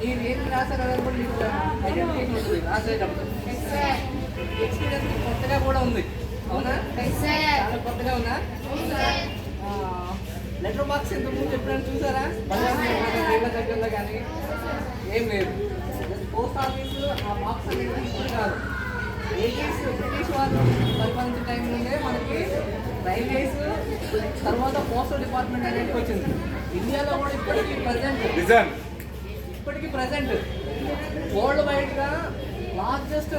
మీరు ఏం రాశారు అనేది కూడా మీకు ఐడెంటిఫికేషన్ ఉంటుంది రాసేటప్పుడు ఎక్స్పీరియన్స్ కొత్తగా కూడా ఉంది అవునా చాలా కొత్తగా ఉందా లెటర్ బాక్స్ ఇంత ముందు ఎప్పుడైనా చూసారా నీళ్ళ దగ్గరలో కానీ ఏం లేదు పోస్ట్ ఆఫీస్ ఆ బాక్స్ అనేది ఇప్పుడు కాదు ఎయిటీస్ బ్రిటిష్ వాళ్ళు పరిపాలించిన టైం నుండే మనకి రైల్వేస్ తర్వాత పోస్టల్ డిపార్ట్మెంట్ అనేది వచ్చింది. ఇండియాలో కూడా ఇప్పటికీ ప్రజెంట్ ఇప్పటికీ ప్రజెంట్ వరల్డ్ వైడ్గా లార్జెస్ట్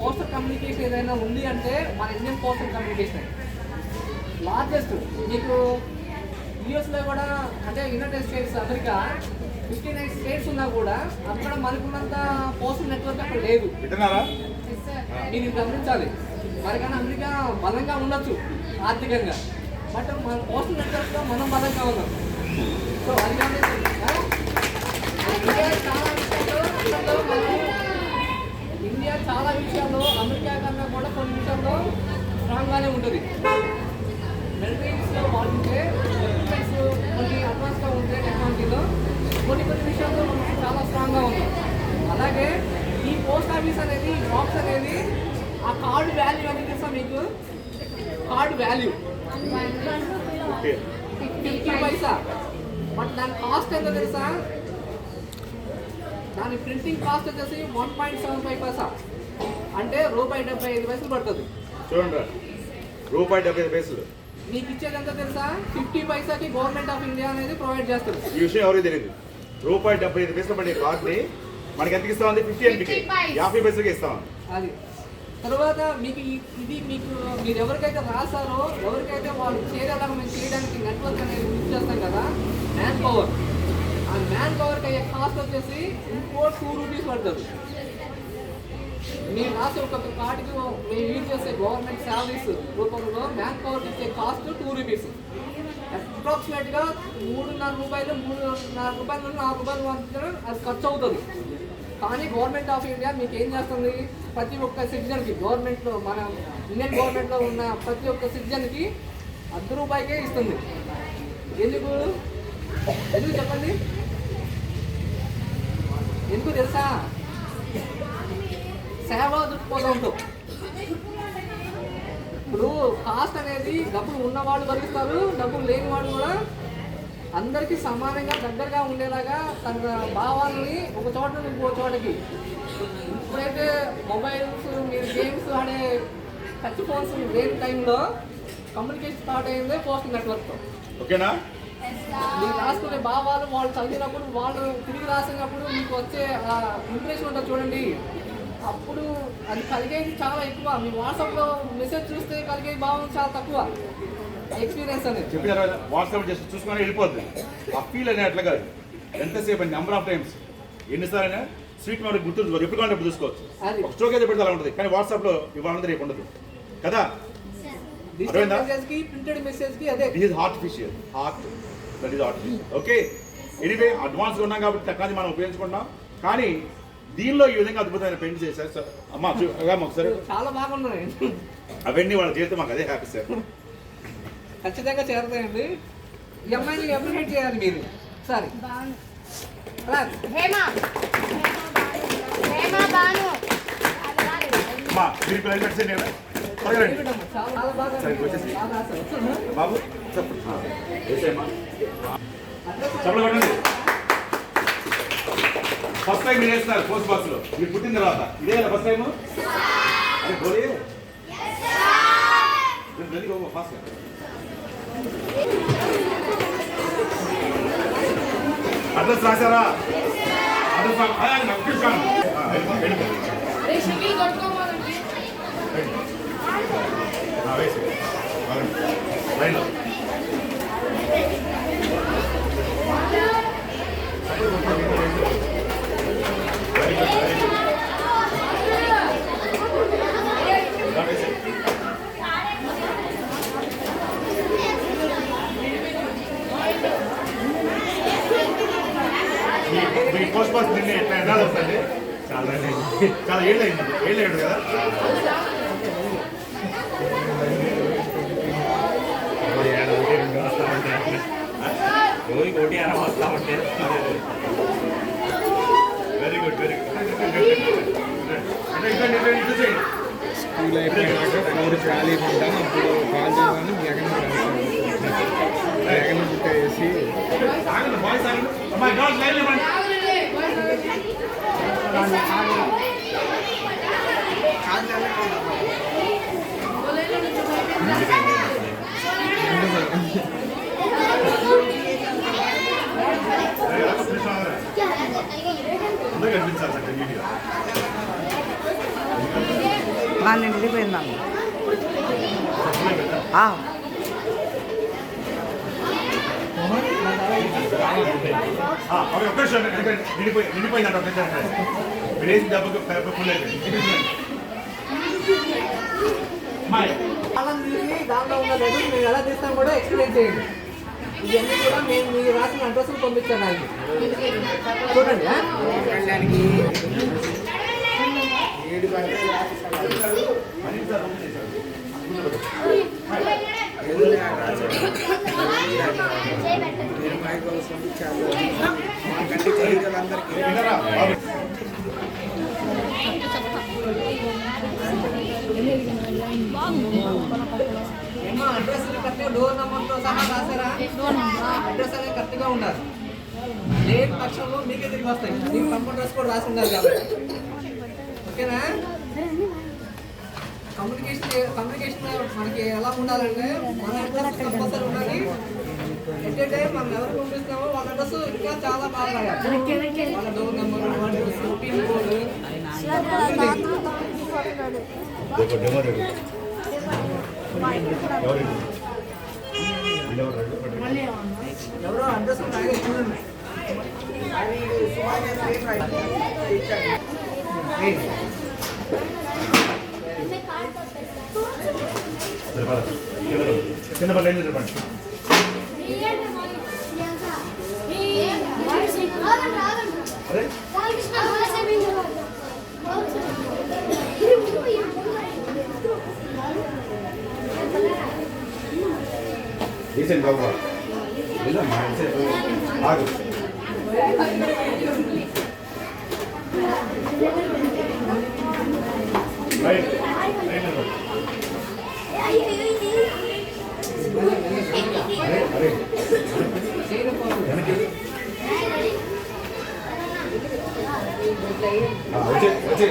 పోస్టల్ కమ్యూనికేషన్ ఏదైనా ఉంది అంటే మన ఇండియన్ పోస్టల్ కమ్యూనికేషన్ లార్జెస్ట్ మీకు యూఎస్లో కూడా అంటే United States America fifty nine states ఉన్నా కూడా అక్కడ మనకున్నంత పోస్టల్ నెట్వర్క్ అక్కడ లేదు. మీరు గమనించాలి. మనకన్నా అమెరికా బలంగా ఉండొచ్చు ఆర్థికంగా. బట్ మన పోస్టల్ నెట్వర్క్లో మనం బలంగా ఉన్నాం. ఇండియా చాలా విషయాల్లో విషయాల్లో మనం ఇండియా చాలా విషయాల్లో అమెరికా కన్నా కూడా కొన్ని విషయాల్లో స్ట్రాంగ్గానే ఉంటుంది. మిలిటరీస్లో వాడుతుంటే ఎక్విప్మెంట్స్ కొన్ని అడ్వాన్స్గా ఉంటే టెక్నాలజీలో కొన్ని కొన్ని విషయాల్లో చాలా స్ట్రాంగ్గా ఉన్నాం అలాగే ఈ పోస్ట్ ఆఫీస్ అనేది బాక్స్ అనేది ఆ కార్డు వాల్యూ అనేది తెలుసా మీకు? Card value fifty paisa but దాని కాస్ట్ ఎంత తెలుసా? దాని ప్రింటింగ్ కాస్ట్ వచ్చేసి one point seven five paisa అంటే రూపాయి డెబ్బై ఐదు పైసలు పడుతుంది. చూడండి రూపాయి డెబ్బై ఐదు పైసలు. మీకు ఇచ్చేది ఎంత తెలుసా? ఫిఫ్టీ పైసాకి గవర్నమెంట్ ఆఫ్ ఇండియా అనేది ప్రొవైడ్ చేస్తుంది. ఈ విషయం ఎవరికి తెలియదు రూపాయి డెబ్బై ఐదు పైసలు పడే కార్డుని మనకి ఎంతకి ఇస్తామండి? ఫిఫ్టీ ఎంపీకి. యాభై పైసలకి ఇస్తాం అది. తర్వాత మీకు ఇది మీకు మీరు ఎవరికైతే రాశారో ఎవరికైతే వాళ్ళు చేరేలాగా మేము చేయడానికి నెట్వర్క్ అనేది యూజ్ చేస్తాం కదా మ్యాన్ పవర్ ఆ మ్యాన్ పవర్కి అయ్యే కాస్ట్ వచ్చేసి ఇంకో టూ రూపీస్ పడుతుంది. మీరు రాసే ఒక కార్డుకి మేము యూజ్ చేసే గవర్నమెంట్ శాలరీస్ రూపంలో మ్యాన్ పవర్కి ఇచ్చే కాస్ట్ టూ రూపీస్ అప్రాక్సిమేట్గా మూడున్నర రూపాయలు మూడున్నర రూపాయల నుండి నాలుగు రూపాయలు మధ్య అది ఖర్చు అవుతుంది. కానీ గవర్నమెంట్ ఆఫ్ ఇండియా మీకు ఏం చేస్తుంది? ప్రతి ఒక్క సిటిజన్కి గవర్నమెంట్లో మన ఇండియన్ గవర్నమెంట్లో ఉన్న ప్రతి ఒక్క సిటిజన్కి అర్ధ రూపాయికే ఇస్తుంది. ఎందుకు? ఎందుకు చెప్పండి? ఎందుకు తెలుసా? సేవా దృక్పథంతో. ఇప్పుడు కాస్ట్ అనేది డబ్బులు ఉన్నవాళ్ళు భరిస్తారు డబ్బులు లేని వాళ్ళు కూడా అందరికీ సమానంగా దగ్గరగా ఉండేలాగా తన భావాలని ఒక చోట నుండి ఇంకో చోటకి. ఇప్పుడైతే మొబైల్స్ మీరు గేమ్స్ ఆడే టచ్ ఫోన్స్ లేని టైంలో కమ్యూనికేషన్ స్టార్ట్ అయిందే పోస్ట్ నెట్వర్క్తో. ఓకేనా? మీరు రాసుకునే భావాలు వాళ్ళు చదివినప్పుడు వాళ్ళు తిరిగి రాసినప్పుడు మీకు వచ్చే ఇంప్రెషన్ ఉంటుంది చూడండి. అప్పుడు అది కలిగేది చాలా ఎక్కువ. మీ వాట్సాప్లో మెసేజ్ చూస్తే కలిగే భావం చాలా తక్కువ. చెప్పినారు వాట్సాప్ జస్ట్ చూసుకొని వెళ్ళిపోద్ది. ఆ ఫీల్ అనే అట్లా కాదు. ఎంతసేపు నెంబర్ ఆఫ్ టైమ్స్ ఎన్నిసార్లు అయినా స్వీట్ మెమరీ గుర్తుంచుకోవచ్చు ఎప్పుడు అప్పుడు చూసుకోవచ్చు. ఒక స్ట్రోక్ అయితే పెడితే అలా ఉంటుంది. కానీ వాట్సాప్లో ఇవాళ రేపు ఉండదు. కదా? Artificial heart that is artificial okay anyway అడ్వాన్స్గా ఉన్నాం కాబట్టి టెక్నాలజీ మనం ఉపయోగించుకుంటున్నాం. కానీ దీనిలో ఈ విధంగా అద్భుతమైన పెయింట్ చేశారు సార్ అమ్మ ఒకసారి. చాలా బాగున్నాయి. అవన్నీ వాళ్ళ జీవితం మాకు అదే హ్యాపీ సార్ ఖచ్చితంగా చేరతాయండి. అమ్మాయిని అప్రిషియేట్ చేయాలి మీరు. సరే క్లాస్ హేమ. హేమ బాను. అమ్మా మీరు కదా. రాశారు. బాబు చెప్పు. వేసేయమ్మా చెప్పలు కొట్టండి. ఫస్ట్ టైం మీరు వేస్తున్నారు పోస్ట్ బాక్స్లో. మీరు పుట్టిన తర్వాత. ఇదే కదా ఫస్ట్ టైం అరే బాబు ఫాస్ట్ అడ్రస్ రాశారా? అడ్రస్ రా- ఆ, నాకు very good very good school అయిపోయినాక ఊరు ఖాళీ ఉంటాం అప్పుడు కాలేజీలోని జగన్ జగన్ బుక్ వేసి Thank వెనక నిండిపోయి నిండిపోయిందంట దెబ్బకు పేపర్ ఫుల్ అయిపోయింది. దాంట్లో ఉన్న లెటర్స్ మేము ఎలా తీస్తాం కూడా ఎక్స్ప్లెయిన్ చేయండి. ఇవన్నీ కూడా మేము మీరు రాసిన అడ్రస్లు పంపించడానికి. చూడండి బాగుంది డోర్ నెంబర్తో సహా రాసారా అడ్రస్ అనేది కరెక్ట్గా ఉండాలి లేట్ పక్షంలో మీకే తిరిగి వస్తాయి మీకు కంప్యూటర్స్ కూడా రాసి ఉండాలి కాబట్టి ఓకేనా కమ్యూనికేషన్ కమ్యూనికేషన్ మనకి ఎలా ఉండాలంటే మన అడ్రస్ కంపల్సరీ ఉండాలి ఎందుకంటే మనం ఎవరు పంపిస్తున్నామో వాళ్ళ అడ్రస్ ఇంకా చాలా బాగా రాయాలి వాళ్ళ డోర్ నెంబర్ వాళ్ళ అడ్రస్ పిన్ కోడ్ ఎవరు చిన్న పల్లె చెప్పండి అరే రీసెంట్ బాబు లేదమ్మా ఆగు రైట్ రైట్ అరే అరే వెనక్కి వచ్చే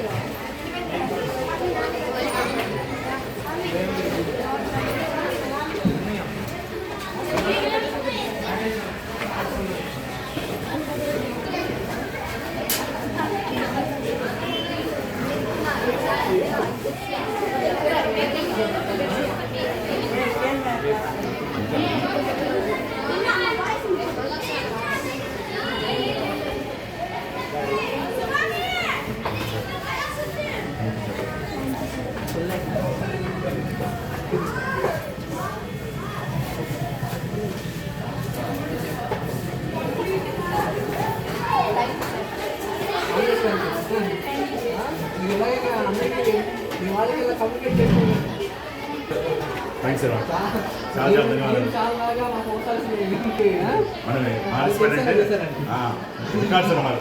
మీరు 合わせのマーク。